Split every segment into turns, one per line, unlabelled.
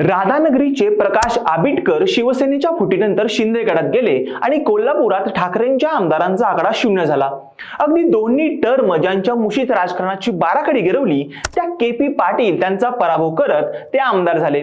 राधानगरीचे प्रकाश आबिटकर शिवसेनेच्या फुटीनंतर शिंदे गटात गेले आणि कोल्हापुरात ठाकरेंच्या आमदारांचा आकडा शून्य झाला. अगदी दोन्ही टर्म ज्यांच्या मुशीत राजकारणाची बाराखडी गिरवली त्या के पी पाटील त्यांचा पराभव करत ते आमदार झाले.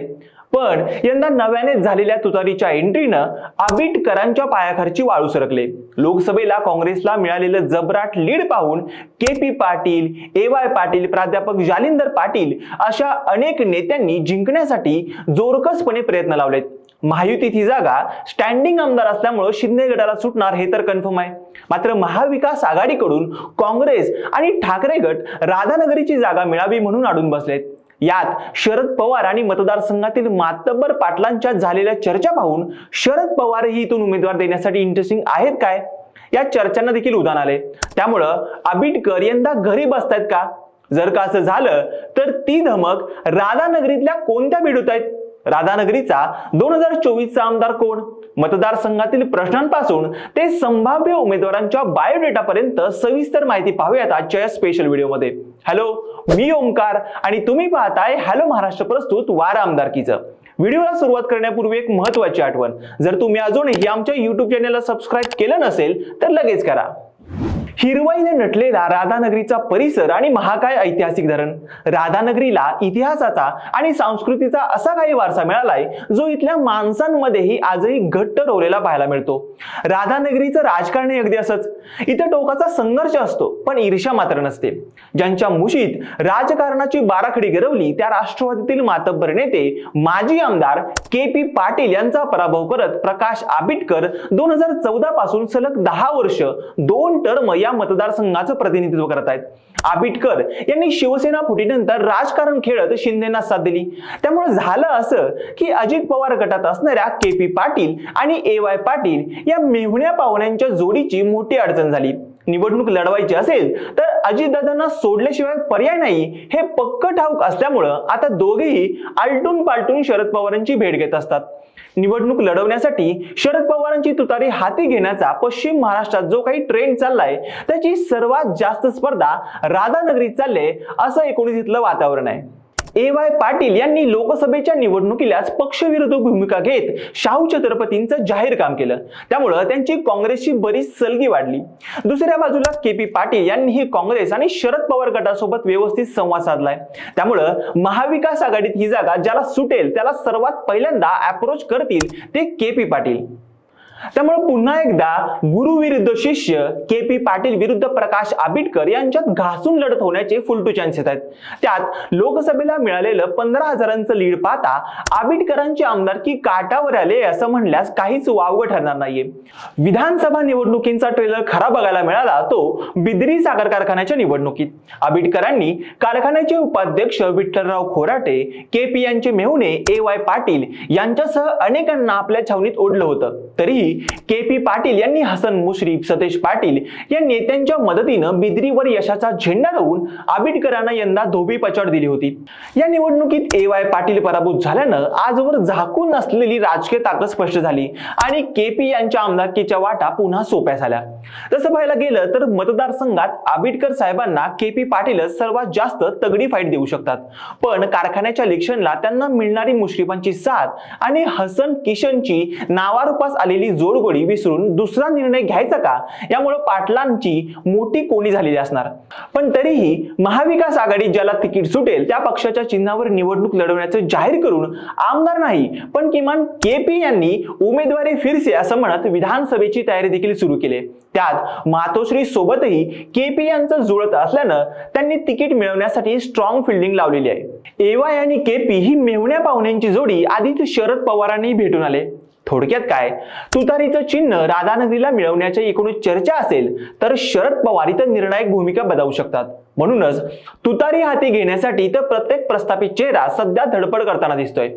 पण यंदा नव्याने झालेल्या तुतारीच्या एंट्रीनं आबिटकरांच्या पायाखालची वाळू सरकले. लोकसभेला काँग्रेसला मिळालेलं जबराट लीड पाहून K P Patil A Y Patil प्राध्यापक जालिंदर पाटील अशा अनेक नेत्यांनी जिंकण्यासाठी जोरकसपणे प्रयत्न लावलेत. महायुतीत ही जागा स्टँडिंग आमदार असल्यामुळं शिंदे गटाला सुटणार हे तर कन्फर्म आहे. मात्र महाविकास आघाडीकडून काँग्रेस आणि ठाकरे गट राधानगरीची जागा मिळावी म्हणून अडून बसलेत. यात शरद पवार आणि मतदारसंघातील मातब्बर पाटलांच्या झालेल्या चर्चा पाहून शरद पवारही इथून उमेदवार देण्यासाठी इंटरेस्टिंग आहेत काय? या चर्चांना देखील उदाहरण आले. त्यामुळं आबिटकर यंदा घरी बसतायत का? जर का असं झालं तर ती धमक राधानगरीतल्या कोणत्या भिडूत आहेत? राधानगरीचा दोन हजार चोवीसचा आमदार कोण? मतदारसंघातील प्रश्नांपासून ते संभाव्य उमेदवारांच्या बायोडेटापर्यंत सविस्तर माहिती पाहूयात आजच्या या स्पेशल व्हिडिओमध्ये हॅलो मी ओंकार आणि तुम्ही पाहताय हॅलो महाराष्ट्र प्रस्तुत वार आमदारकीचं. व्हिडिओला सुरुवात करण्यापूर्वी एक महत्वाची आठवण. जर तुम्ही अजूनही आमच्या युट्यूब चॅनलला सबस्क्राईब केलं नसेल तर लगेच करा. हिरवाईने नटलेला राधानगरीचा परिसर आणि महाकाय ऐतिहासिक धरण. राधानगरीला इतिहासाचा आणि संस्कृतीचा असा काही वारसा मिळालाय जो इथल्या माणसांमध्येही आजही घट्ट रोवलेला पाहायला मिळतो. राधानगरीचं राजकारण हे अगदी असंच. इथं टोकाचा संघर्ष असतो. पण ईर्ष्या मात्र नसते. ज्यांच्या मुशीत राजकारणाची बाराखडी गिरवली त्या राष्ट्रवादीतील मातब्बर नेते माजी आमदार के पी पाटील यांचा पराभव करत प्रकाश आबिटकर दोन हजार चौदा पासून सलग दहा वर्ष दोन टर्म या मतदारसंघाचं प्रतिनिधित्व करत आहेत. आबिटकर यांनी शिवसेना फुटीनंतर राजकारण खेळत शिंदेना साथ दिली. त्यामुळे झालं असं की अजित पवार गटात असणाऱ्या के पी पाटील आणि ए वाय पाटील या मेहुण्या पाहुण्यांच्या जोडीची मोठी अडचण झाली. निवडणूक लढवायची असेल तर अजितदादांना सोडल्याशिवाय पर्याय नाही हे पक्क ठाऊक असल्यामुळं आता दोघेही आलटून पालटून शरद पवारांची भेट घेत असतात. निवडणूक लढवण्यासाठी शरद पवारांची तुतारी हाती घेण्याचा पश्चिम महाराष्ट्रात जो काही ट्रेंड चाललाय त्याची सर्वात जास्त स्पर्धा राधानगरीत चालले असं एकोणीसीतलं वातावरण आहे. ए वाय पाटील यांनी लोकसभेच्या निवडणुकीलाच पक्षविरुद्ध भूमिका घेत शाहू छत्रपतींचं जाहीर काम केलं. त्यामुळं त्यांची काँग्रेसची बरीच सलगी वाढली. दुसऱ्या बाजूला के पी पाटील यांनीही काँग्रेस आणि शरद पवार गटासोबत व्यवस्थित संवाद साधलाय. त्यामुळं महाविकास आघाडीत ही जागा ज्याला सुटेल त्याला सर्वात पहिल्यांदा अप्रोच करतील ते के पी पाटील. त्यामुळे पुन्हा एकदा गुरु विरुद्ध शिष्य के पी पाटील विरुद्ध प्रकाश आबिटकर यांच्यात घासून लढत होण्याचे फुलटू चान्सेस आहेत. त्यात लोकसभेला मिळालेलं पंधरा हजारांचं लीड पाहता आबिटकरांची आमदारकी काटावर आले असं म्हणल्यास काहीच वावगं ठरणार नाहीये. विधानसभा निवडणुकींचा ट्रेलर खरा बघायला मिळाला तो बिद्री साखर कारखान्याच्या निवडणुकीत. आबिटकरांनी कारखान्याचे उपाध्यक्ष विठ्ठलराव खोराटे के पी यांचे मेहुणे ए वाय पाटील यांच्यासह अनेकांना आपल्या छावणीत ओढलं होतं. तरीही के पी पाटील यांनी हसन मुश्रीफ सतेश पाटील या नेत्यांच्या मदतीनं बिद्रीवर यशाचा झेंडा लावून आबिटकरांना यंदा धोबी पछाड दिली होती. या निवडणुकीत ए वाय पाटील पराभूत झाल्यानं आजवर झाकून असलेली राजकीय ताकद स्पष्ट झाली आणि के पी यांच्या आमदारकीच्या वाटा पुन्हा सोप्या झाल्या. तसं पाहायला गेलं तर मतदारसंघात आबिटकर साहेबांना के पी पाटीलच सर्वात जास्त तगडी फाईट देऊ शकतात. पण कारखान्याच्या इलेक्शनला त्यांना मिळणारी मुश्रीफांची साथ आणि हसन किशनची नावारूपास आलेली जोडगोडी विसरून दुसरा निर्णय घ्यायचा का? यामुळे पाटलांची मोठी कोणी झालेली असणार. पण तरीही महाविकास आघाडीत ज्याला तिकीट सुटेल त्या पक्षाच्या चिन्हावर निवडणूक लढवण्याचं जाहीर करून आमदार नाही पण किमान के पी यांनी उमेदवारी फिरसे असं म्हणत विधानसभेची तयारी देखील सुरू केली. त्यात मातोश्री सोबतही के पी यांचं जुळत असल्यानं त्यांनी तिकीट मिळवण्यासाठी स्ट्रॉंग फिल्डिंग लावलेली आहे. एवाय आणि के पी ही मेवण्या पाहुण्यांची जोडी आधीच शरद पवारांनी भेटून आले. थोडक्यात काय? तुतारीचं चिन्ह राधानगरीला मिळवण्याच्या एकूण चर्चा असेल तर शरद पवार इथं निर्णायक भूमिका बजावू शकतात. म्हणूनच तुतारी हाती घेण्यासाठी तर प्रत्येक प्रस्थापित चेहरा सध्या धडपड करताना दिसतोय.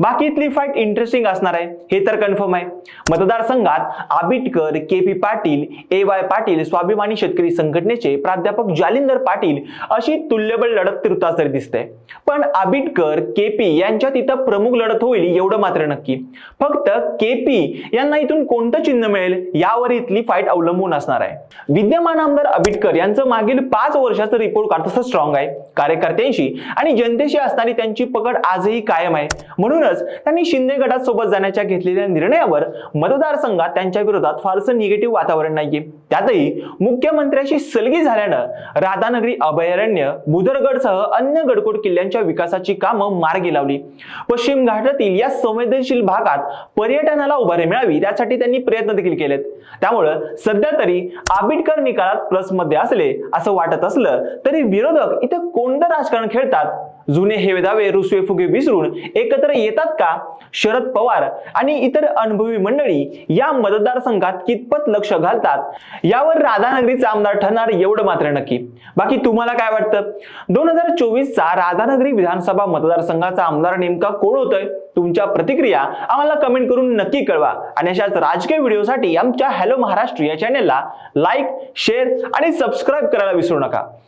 बाकी इथली फाईट इंटरेस्टिंग असणार आहे हे तर कन्फर्म आहे. मतदारसंघात Abitkar K P Patil A Y Patil Swabhimani Shetkari संघटनेचे प्राध्यापक जालिंदर पाटील अशी तुल्यबळ लढत तिरताच तरी दिसते. पण आबिटकर के पी यांच्या तिथं प्रमुख लढत होईल एवढं मात्र नक्की. फक्त के पी यांना इथून कोणतं चिन्ह मिळेल यावर इथली फाईट अवलंबून असणार आहे. विद्यमान आमदार आबिटकर यांचं मागील पाच वर्षाचं रिपोर्ट कार्ड स्ट्रॉंग आहे कार्यकर्त्यांशी. आणि जनतेशी असणारी त्यांची पकड आजही कायम आहे. म्हणूनच त्यांनी शिंदे गटात सोबत जाण्याच्या घेतलेल्या निर्णयावर मतदारसंघात त्यांच्या विरोधात फारसं निगेटिव्ह वातावरण नाहीये. त्यातही मुख्यमंत्र्याशी सलगी झाल्यानं राधानगरी अभयारण्य बुदरगडसह अन्य गडकोट किल्ल्यांच्या विकासाची कामं मार्गी लावली. पश्चिम घाटातील या संवेदनशील भागात पर्यटनाला उभारी मिळावी त्यासाठी त्यांनी प्रयत्न देखील केलेत. त्यामुळं सध्या तरी आंबेडकर निकालात प्लसमध्ये असले असं वाटत असलं तरी विरोधक इथं कोणतं राजकारण खेळतात. जुने हे दावे रुसवे फुगे विसरून एकत्र येतात का? शरद पवार आणि इतर अनुभवी मंडळी या मतदारसंघात कितपत लक्ष घालतात? यावर राधानगरीचा आमदार ठरणार एवढं मात्र नक्की. बाकी तुम्हाला काय वाटतं? दोन हजार चोवीसचा राधानगरी विधानसभा मतदारसंघाचा आमदार नेमका कोण होतोय? तुमच्या प्रतिक्रिया आम्हाला कमेंट करून नक्की कळवा. आणि अशाच राजकीय व्हिडिओसाठी आमच्या हॅलो महाराष्ट्र या चॅनेलला लाईक शेअर आणि सबस्क्राईब करायला विसरू नका.